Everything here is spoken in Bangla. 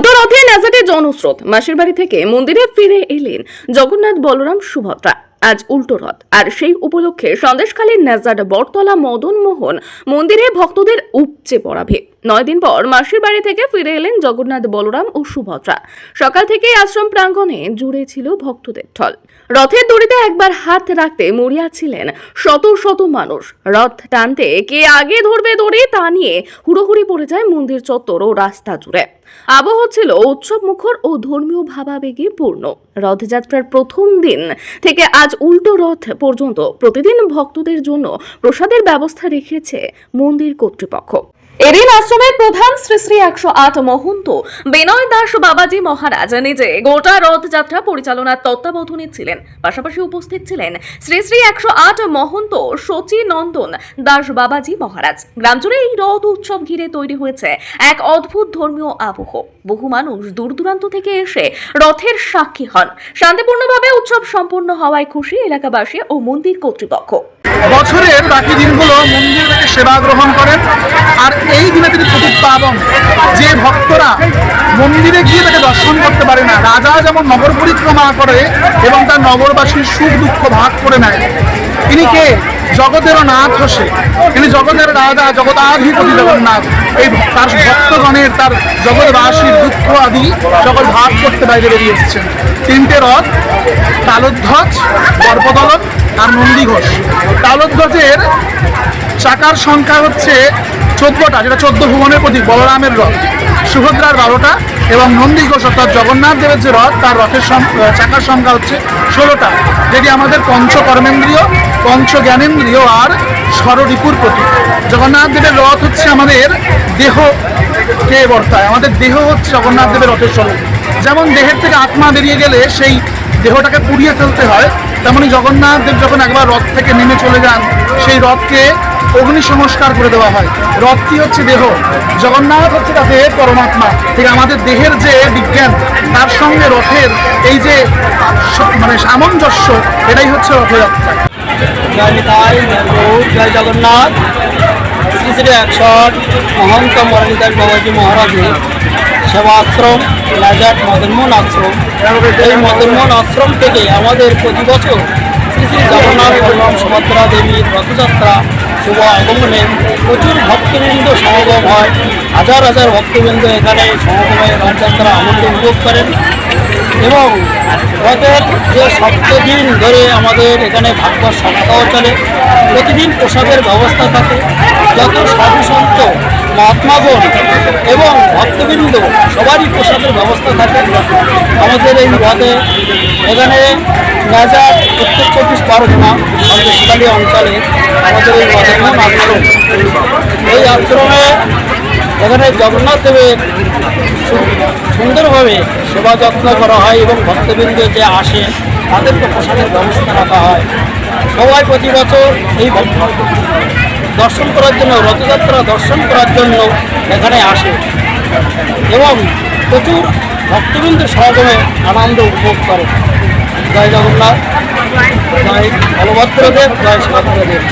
উল্টো রথে জনস্রোত। মাসির বাড়ি থেকে মন্দিরে ফিরে এলেন জগন্নাথ বলরাম সুভদ্রা। আজ উল্টো রথ। আর সেই উপলক্ষে সন্দেশখালীর নাজাট বটতলা মদন মোহন মন্দিরে ভক্তদের উপচে পড়া ভিড়। নয় দিন পর মাসির বাড়ি থেকে ফিরে এলেন জগন্নাথ বলরাম ও সুভদ্রা। সকাল থেকেই আশ্রম প্রাঙ্গণে জুড়ে ছিল ভক্তদের ঢল। রথের দড়িতে একবার হাত রাখতে মরিয়া ছিলেন শত শত মানুষ। রথ টানতে কে আগে ধরবে দড়ি তা নিয়ে হুড়োহুড়ি পড়ে যায় মন্দির চত্বর ও রাস্তা জুড়ে। আবহ ছিল উৎসব মুখর ও ধর্মীয় ভাবাবেগে পূর্ণ। রথযাত্রার প্রথম দিন থেকে আজ উল্টো রথ পর্যন্ত প্রতিদিন ভক্তদের জন্য প্রসাদের ব্যবস্থা রেখেছে মন্দির কর্তৃপক্ষ। এদিন আশ্রমের প্রধান শ্রী শ্রী একশো আট মহন্ত বিনয় দাস বাবাজি মহারাজ নিজে গোটা রথযাত্রা পরিচালনার তত্ত্বাবধানে ছিলেন। পাশাপাশি উপস্থিত ছিলেন শ্রী শ্রী একশো আট মহন্ত সচি নন্দন দাস বাবাজি মহারাজ। গ্রামজুড়ে এই রথ উৎসব ঘিরে তৈরি হয়েছে এক অদ্ভুত ধর্মীয় আবহ। বহু মানুষ দূর দূরান্ত থেকে এসে রথের সাক্ষী হন। শান্তিপূর্ণভাবে উৎসব সম্পন্ন হওয়ায় খুশি এলাকাবাসী ও মন্দির কর্তৃপক্ষ। বছরের বাকি দিনগুলো মন্দির থেকে সেবা গ্রহণ করেন। আর এই দিনে তিনি প্রতীক পাবন যে ভক্তরা মন্দিরে গিয়ে তাকে দর্শন করতে পারে না, রাজা যেমন নগর পরিক্রমা করে এবং তার নগরবাসীর সুখ দুঃখ ভাগ করে নেয়, তিনি কে? জগতের নাথ হোসে। তিনি জগতের রাজা, জগতাধিপতি জগন্নাথ। এই তার ভক্তগণের, তার জগৎবাসীর দুঃখ আদি সকল ভাগ করতে বাইরে বেরিয়ে এসেছেন। তিনটে রথ, তালোধ্বজ গর্পদলন আর নন্দী ঘোষ। তালোধ্বজের চাকার সংখ্যা হচ্ছে চোদ্দটা, যেটা চোদ্দ ভুবনের প্রতীক, বলরামের রথ। সুভদ্রার বারোটা এবং নন্দী ঘোষ অর্থাৎ জগন্নাথ দেবের যে রথ, তার রথের চাকার সংখ্যা হচ্ছে ষোলোটা। যেটি আমাদের পঞ্চ কর্মেন্দ্রীয় পঞ্চ জ্ঞানেন্দ্রীয় আর স্বররিপুর প্রতীক। জগন্নাথ দেবের রথ হচ্ছে আমাদের দেহ কে বর্তায়। আমাদের দেহ হচ্ছে জগন্নাথ দেবের রথের স্বরূপ। যেমন দেহের থেকে আত্মা বেরিয়ে গেলে সেই দেহটাকে পুড়িয়ে ফেলতে হয়। তেমনি জগন্নাথ দেব যখন একবার রথ থেকে নেমে চলে যান, সেই রথকে অগ্নি সংস্কার করে দেওয়া হয়। রথটি হচ্ছে দেহ। জগন্নাথ হচ্ছে তার দেহের পরমাত্মা। ঠিক আমাদের দেহের যে বিজ্ঞান, তার সঙ্গে রথের এই যে মানে সামঞ্জস্য, এটাই হচ্ছে রথযাত্রা জয় জগন্নাথ। শ্রী মহন্ত মরণিদাস বাবাজি মহারাজের সেবাশ্রম লাজাট মদনমোহন আশ্রম। এই মদনমোহন আশ্রম থেকে আমাদের প্রতি বছর শ্রী শ্রী জগন্নাথ বলরাম সুভদ্রা দেবীর রথযাত্রা শুভ আগমনে প্রচুর ভক্তবৃন্দ সমাগম হয়। হাজার হাজার ভক্তবৃন্দ এখানে সমাগমে রথযাত্রা আনন্দ উপভোগ করেন এবং রথের যে সপ্তদিন ধরে আমাদের এখানে ভাগবত সপ্তাহ চলে। প্রতিদিন প্রসাদের ব্যবস্থা থাকে। যত সাধু সন্ত মহাত্মাগণ এবং সবারই প্রসাদের ব্যবস্থা থাকে। আমাদের এই রথে এখানে রাজার উত্তর চব্বিশ পরগনা সন্দেশকালী অঞ্চলে আমাদের এই মদনমোহন আশ্রম এই আশ্রমে এখানে জগন্নাথ দেবের সুন্দরভাবে সেবা যত্ন করা হয় এবং ভক্তবৃন্দ যে আসে, তাদেরকে প্রসাদের ব্যবস্থা রাখা হয়। সবাই প্রতি বছর এই দর্শন করার জন্য, রথযাত্রা দর্শন করার জন্য এখানে আসে। এবং প্রচুর ভক্তবৃন্দের সমাগমে আনন্দ উপভোগ করে। জয় জগন্নাথ জয় বলভদ্রদেব জয় সুভদ্রদেব